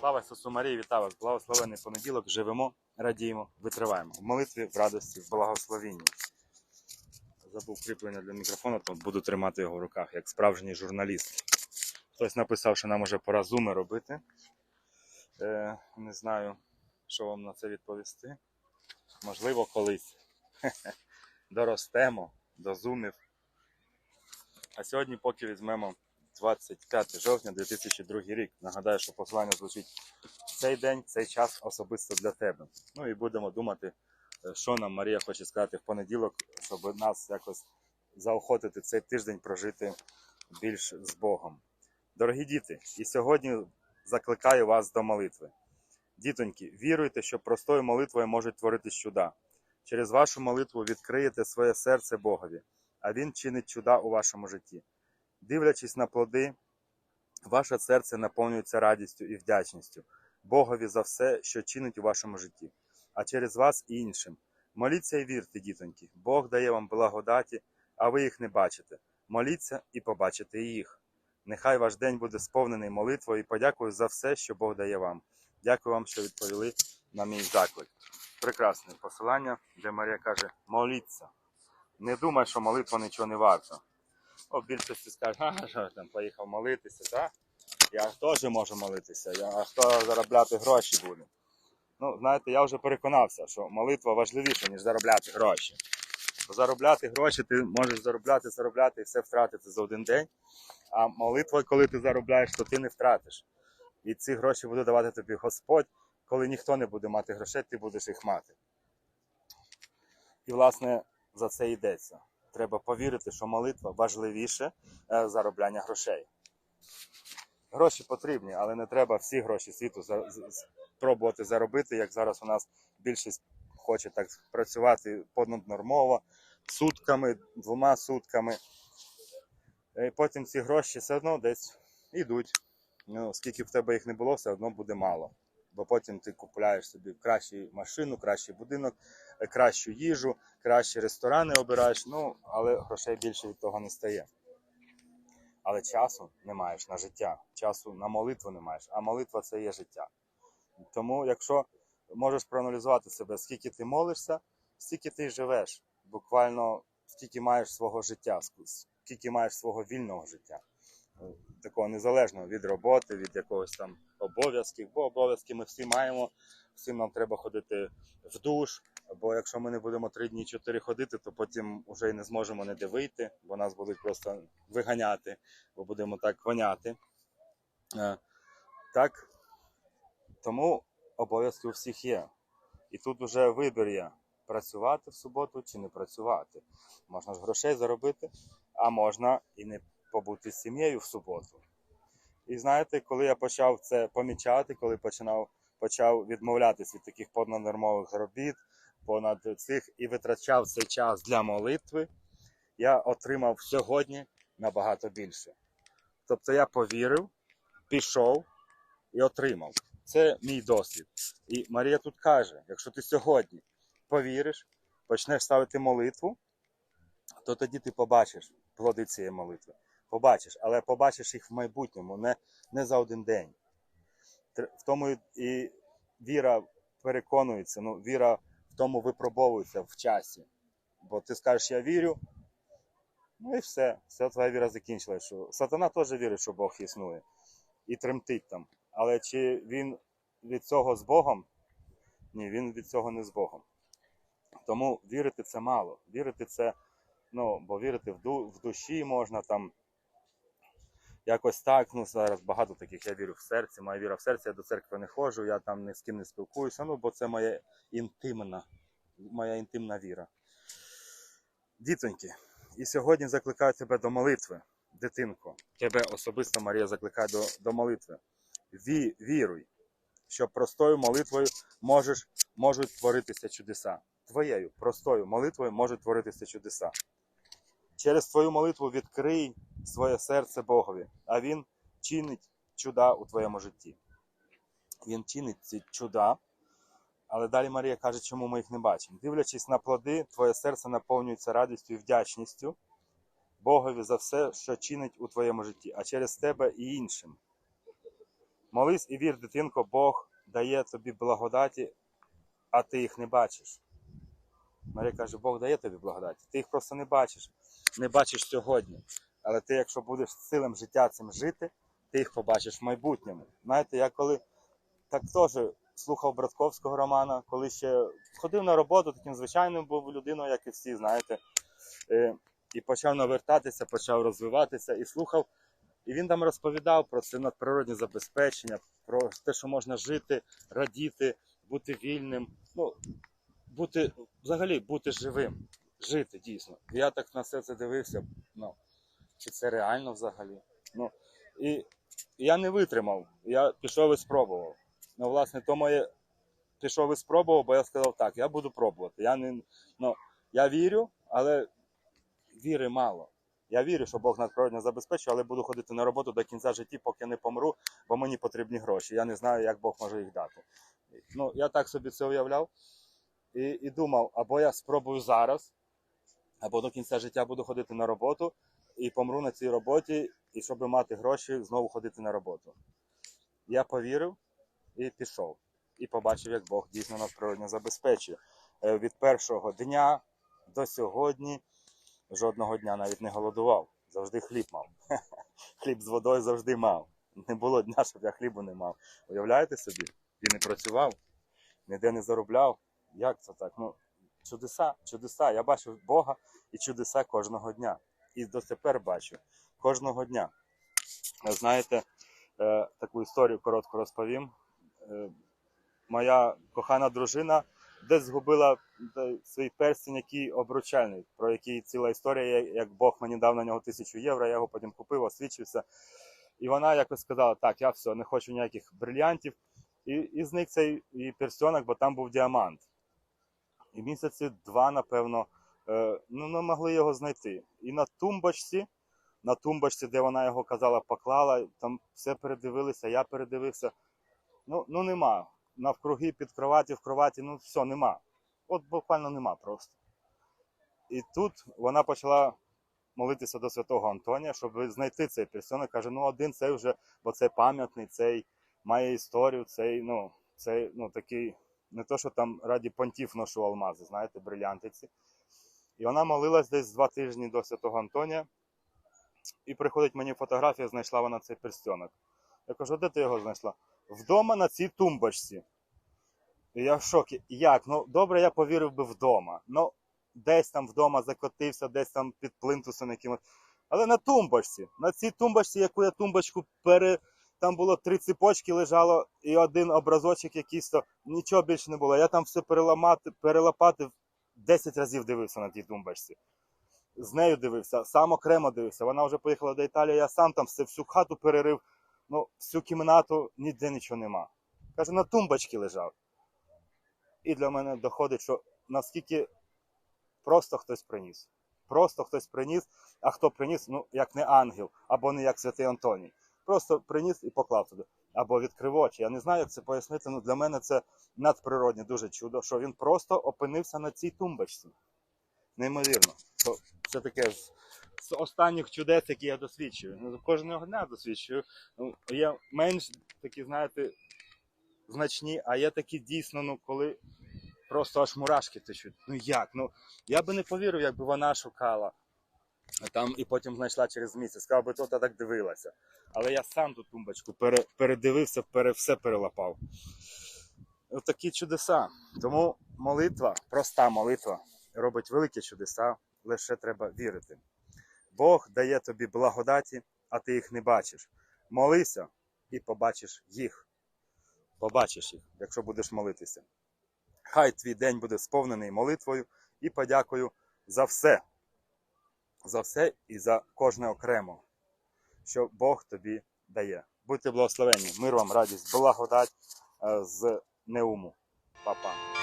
Слава Ісусу Марії, вітаю вас! Благословений понеділок. Живемо, радіємо, витриваємо. В молитві, в радості, в благословінні. Забув кріплення для мікрофону, то буду тримати його в руках, як справжній журналіст. Хтось написав, що нам уже пора зуми робити. Е, не знаю, що вам на це відповісти. Можливо, колись. Доростемо до зумів. А сьогодні, поки візьмемо 25 жовтня 2002 рік. Нагадаю, що послання звучить цей день, цей час особисто для тебе. Ну і будемо думати, е, що нам Марія хоче сказати в понеділок, щоб нас якось заохотити цей тиждень прожити більш з Богом. Дорогі діти, і сьогодні закликаю вас до молитви. Дітоньки, віруйте, що простою молитвою можуть творити чуда. Через вашу молитву відкриєте своє серце Богові, а Він чинить чуда у вашому житті. Дивлячись на плоди, ваше серце наповнюється радістю і вдячністю Богові за все, що чинить у вашому житті, а через вас і іншим. Моліться і вірте, дітоньки. Бог дає вам благодаті, а ви їх не бачите. Моліться і побачите їх. Нехай ваш день буде сповнений молитвою і подякую за все, що Бог дає вам. Дякую вам, що відповіли на мій заклик. Прекрасне посилання, де Марія каже: моліться. Не думай, що молитва нічого не варта. О, більшості скажуть, а що там поїхав молитися, так? Я теж можу молитися, я, а хто заробляти гроші буде? Ну, знаєте, я вже переконався, що молитва важливіша, ніж заробляти гроші. Бо заробляти гроші ти можеш заробляти, заробляти і все втратити за один день. А молитва, коли ти заробляєш, то ти не втратиш. І ці гроші буде давати тобі Господь, коли ніхто не буде мати грошей, ти будеш їх мати. І, власне, за це йдеться треба повірити, що молитва важливіше е, заробляння грошей. Гроші потрібні, але не треба всі гроші світу за- з- з- пробувати заробити, як зараз у нас більшість хоче так працювати понаднормово, сутками, двома сутками. І потім ці гроші все одно десь йдуть. Ну, скільки в тебе їх не було, все одно буде мало. Бо потім ти купуєш собі кращу машину, кращий будинок, е, кращу їжу, кращі ресторани обираєш, ну, але грошей більше від того не стає. Але часу не маєш на життя, часу на молитву не маєш, а молитва це є життя. Тому, якщо можеш проаналізувати себе, скільки ти молишся, стільки ти живеш, буквально скільки маєш свого життя, скільки маєш свого вільного життя, такого незалежного від роботи, від якогось там обов'язків, бо обов'язки ми всі маємо, всім нам треба ходити в душ, бо якщо ми не будемо три дні, чотири ходити, то потім вже й не зможемо ніде вийти, бо нас будуть просто виганяти, бо будемо так воняти. Е, Так, тому обов'язки у всіх є. І тут вже вибір є працювати в суботу чи не працювати. Можна ж грошей заробити, а можна і не побути з сім'єю в суботу. І знаєте, коли я почав це помічати, коли починав, почав відмовлятися від таких понаднормових робіт, понад цих і витрачав цей час для молитви, я отримав сьогодні набагато більше. Тобто я повірив, пішов і отримав. Це мій досвід. І Марія тут каже: якщо ти сьогодні повіриш, почнеш ставити молитву, то тоді ти побачиш плоди цієї молитви. Побачиш, але побачиш їх в майбутньому, не, не за один день. В тому і- віра переконується, ну, віра в тому випробовується в часі. Бо ти скажеш, я вірю, ну і все, все твоя віра закінчилась. Що сатана теж вірить, що Бог існує, і тремтить там. Але чи він від цього з Богом? Ні, він від цього не з Богом. Тому вірити це мало. Вірити це, ну, бо вірити в душі можна там. Якось так, ну зараз багато таких, я вірю в серці, моя віра в серці, я до церкви не ходжу, я там ні з ким не спілкуюся, ну бо це моя інтимна, моя інтимна віра. Дітоньки, і сьогодні закликаю тебе до молитви, дитинко. Тебе особисто Марія закликає до, до молитви. Ві, віруй, що простою молитвою можеш, можуть творитися чудеса. Твоєю простою молитвою можуть творитися чудеса. Через твою молитву відкрий своє серце Богові, а Він чинить чуда у твоєму житті. Він чинить ці чуда, але далі Марія каже, чому ми їх не бачимо. Дивлячись на плоди, твоє серце наповнюється радістю і вдячністю Богові за все, що чинить у твоєму житті, а через тебе і іншим. Молись і вір, дитинко, Бог дає тобі благодаті, а ти їх не бачиш. Марія каже, Бог дає тобі благодаті. Ти їх просто не бачиш. Не бачиш сьогодні. Але ти, якщо будеш цілим життя цим жити, ти їх побачиш в майбутньому. Знаєте, я коли так теж слухав Братковського романа, коли ще ходив на роботу, таким звичайним був людиною, як і всі, знаєте. Е, І почав навертатися, почав розвиватися і слухав. І він там розповідав про це надприродні забезпечення, про те, що можна жити, радіти, бути вільним. Ну, бути, взагалі бути живим, жити дійсно. Я так на все це дивився. Ну, чи це реально взагалі? Ну, і я не витримав. Я пішов і спробував. Ну, власне, то моє пішов і спробував, бо я сказав, так, я буду пробувати. Я не, ну, я вірю, але віри мало. Я вірю, що Бог надприродно забезпечує, але буду ходити на роботу до кінця життя, поки не помру, бо мені потрібні гроші. Я не знаю, як Бог може їх дати. Ну, я так собі це уявляв і, і думав, або я спробую зараз, або до кінця життя буду ходити на роботу і помру на цій роботі, і щоб мати гроші, знову ходити на роботу. Я повірив і пішов. І побачив, як Бог дійсно надприродно забезпечує. Е, Від першого дня до сьогодні жодного дня навіть не голодував. Завжди хліб мав. Хліб з водою завжди мав. Не було дня, щоб я хлібу не мав. Уявляєте собі? Він не працював, ніде не заробляв. Як це так? Ну, чудеса, чудеса. Я бачив Бога і чудеса кожного дня. І дотепер бачу кожного дня. Е, Знаєте, е, таку історію коротко розповім. Е, Моя кохана дружина десь згубила свій перстень, який обручальний, про який ціла історія, як Бог мені дав на нього тисячу євро, я його потім купив, освічився. І вона якось сказала: так, я все, не хочу ніяких брильянтів. І, і зник цей її перстенок, бо там був діамант. І місяці два, напевно, е, ну, не могли його знайти. І на тумбочці, на тумбочці, де вона його казала, поклала, там все передивилися, я передивився. Ну, ну нема. Навкруги під кроваті, в кроваті, ну все, нема. От буквально нема просто. І тут вона почала молитися до святого Антонія, щоб знайти цей персонаж. Каже, ну один цей вже, бо це пам'ятний, цей має історію, цей, ну, цей, ну, такий, не то, що там раді понтів ношу алмази, знаєте, брилянтиці. І вона молилась десь два тижні до святого Антонія. І приходить мені фотографія, знайшла вона цей перстенок. Я кажу, де ти його знайшла? Вдома на цій тумбочці. І я в шокі. Як? Ну, добре, я повірив би вдома. Ну, десь там вдома закотився, десь там під плинтусом якимось. Але на тумбочці. На цій тумбочці, яку я тумбочку пере. Там було три ціпочки лежало і один образочок якийсь, то нічого більше не було. Я там все переламати, перелопатив, 10 разів дивився на тій тумбочці. З нею дивився, сам окремо дивився. Вона вже поїхала до Італії, я сам там все, всю хату перерив, ну, всю кімнату, ніде нічого нема. Каже, на тумбочці лежав. І для мене доходить, що наскільки просто хтось приніс. Просто хтось приніс, а хто приніс, ну, як не ангел, або не як святий Антоній. Просто приніс і поклав туди. Або відкрив очі. Я не знаю, як це пояснити. Ну для мене це надприродне дуже чудо, що він просто опинився на цій тумбочці. Неймовірно. Це таке з, з останніх чудес, які я досвідчую. Ну, кожного дня досвідчую. Ну, є менш такі, знаєте, значні, а є такі дійсно, ну коли просто аж мурашки течуть. Ну як? Ну я би не повірив, якби вона шукала. Там і потім знайшла через місяць, сказав би, то та так дивилася. Але я сам ту тумбочку пере, передивився, пере, все перелапав. Ось такі чудеса. Тому молитва, проста молитва, робить великі чудеса, лише треба вірити. Бог дає тобі благодаті, а ти їх не бачиш. Молися і побачиш їх. Побачиш їх, якщо будеш молитися. Хай твій день буде сповнений молитвою і подякою за все за все і за кожне окремо, що Бог тобі дає. Будьте благословені, мир вам, радість, благодать е, з неуму. Па-па.